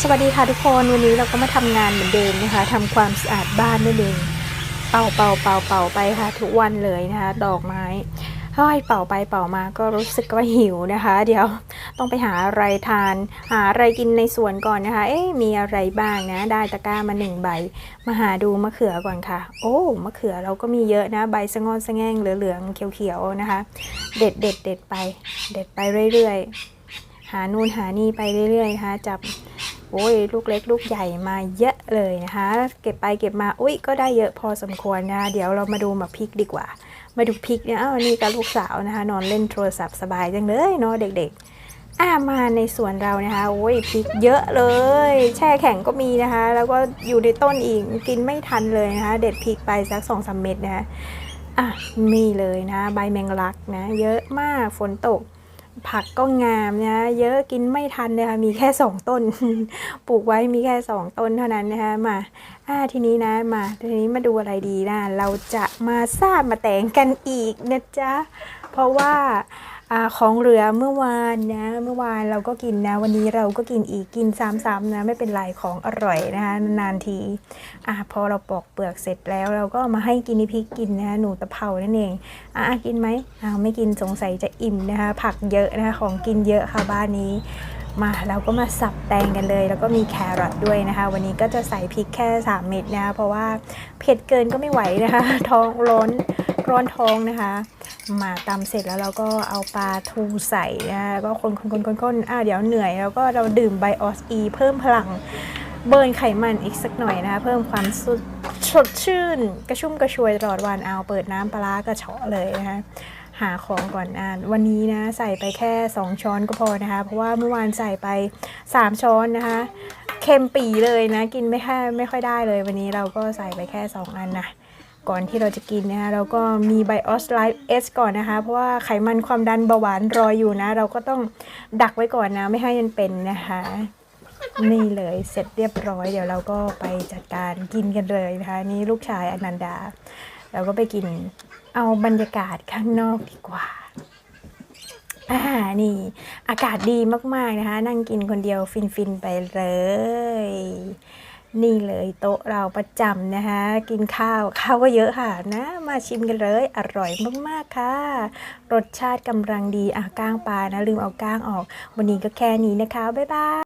สวัสดีค่ะทุกคนวันนี้เราก็มาทำงานเหมือนเดิมนะคะทำความสะอาดบ้านนั่นเองเป่าเป่าเป่าเป่าไปค่ะ ทุกวันเลยนะคะ ดอกไม้เฮ้ยเป่าไปเป่ามาก็รู้สึกว่าหิวนะคะ เดี๋ยวต้องไปหาอะไรทาน หาอะไรกินในสวนก่อนนะคะ เอ๊ะมีอะไรบ้างนะ ได้ตะกร้ามาหนึ่งใบ มาหาดูมะเขือก่อนค่ะ โอ้มะเขือเราก็มีเยอะนะ ใบสะงอนสะแง่งเหลืองๆเขียวๆนะคะ เด็ดเด็ดเด็ดไป เด็ดไปเรื่อยๆหานู่นหานี่ไปเรื่อยๆนะคะจับ โอ้ยลูกเล็กลูกใหญ่มาเยอะเลยนะคะ เก็บไปเก็บมาอุ้ยก็ได้เยอะพอสมควรนะเดี๋ยวเรามาดูหมาพริกดีกว่า มาดูพริกเนี่ยอ้าวนี่กับลูกสาวนะคะ นอนเล่นโทรศัพท์สบายจังเลยเนาะเด็กๆอ่ามาในสวนเรานะคะโอ้ยพริกเยอะเลย แช่แข็งก็มีนะคะ แล้วก็อยู่ในต้นอีกกินไม่ทันเลยนะคะ เด็ดพริกไปสักสองสามเม็ดนะคะอะมีเลยนะ ใบแมงลักนะ เยอะมากฝนตก ผักก็งามนะเยอะกินไม่ทันเลยค่ะมีแค่สองต้น ปลูกไว้มีแค่สองต้นเท่านั้นนะคะมาอ่าทีนี้นะมาทีนี้มาดูอะไรดีนะ เราจะมาทราบมาแต่งกันอีกนะจ๊ะเพราะว่า อของเหลือเมื่อวานนะ เมื่อวานเราก็กินนะ วันนี้เราก็กินอีกกินซ้ำๆนะ ไม่เป็นไรของอร่อยนะคะนานๆทีอะพอเราปอกเปลือกเสร็จแล้ว เราก็มาให้กินนิพิกกินนะคะหนูตะเภานั่นเองอะกินไหมอ้าวไม่กินสงสัยจะอิ่มนะคะ ผักเยอะนะคะของกินเยอะค่ะบ้านนี้มาเราก็มาสับแตงกันเลย แล้วก็มีแครอทด้วยนะคะ วันนี้ก็จะใส่พริกแค่ 3 เม็ดนะคะเพราะว่าเผ็ดเกินก็ไม่ไหวนะคะ ท้องร้อน ร้อนท้องนะคะมาตำเสร็จแล้วเราก็เอาปลาทูใส่นะก็คนคนคนคนคนอะเดี๋ยวเหนื่อยแล้วก็เราดื่มไบออสอีเพิ่มพลังเบิร์นไขมันอีกสักหน่อยนะคะเพิ่มความสดสดชื่น กระชุ่มกระชวยตลอดวันเอาเปิดน้ำปลาร้ากระเฉาะเลยนะคะหาของก่อนอ่านวันนี้นะใส่ไปแค่ 2 ช้อนก็พอนะคะ เพราะว่าเมื่อวานใส่ไป 3 ช้อนนะคะเค็มปีเลยนะ กินไม่ค่อยไม่ค่อยได้เลย วันนี้เราก็ใส่ไปแค่ 2 อันนะ ก่อนที่เราจะกินนะคะเราก็มีไบออสไลท์เอสก่อนนะคะ เพราะว่าไขมันความดันเบาหวานรออยู่นะ เราก็ต้องดักไว้ก่อนนะ ไม่ให้มันเป็นนะคะ นี่เลยเสร็จเรียบร้อย เดี๋ยวเราก็ไปจัดการกินกันเลยนะคะ นี่ลูกชายอนันดา เราก็ไปกินเอาบรรยากาศข้างนอกดีกว่าอ่านี่อากาศดีมากๆนะคะ นั่งกินคนเดียวฟินๆไปเลย นี่เลยโต๊ะเราประจำนะคะ กินข้าวข้าวก็เยอะค่ะนะ มาชิมกันเลย อร่อยมากๆค่ะ รสชาติกำลังดีอะก้างปลานะ ลืมเอาก้างออก วันนี้ก็แค่นี้นะคะ บ๊ายบาย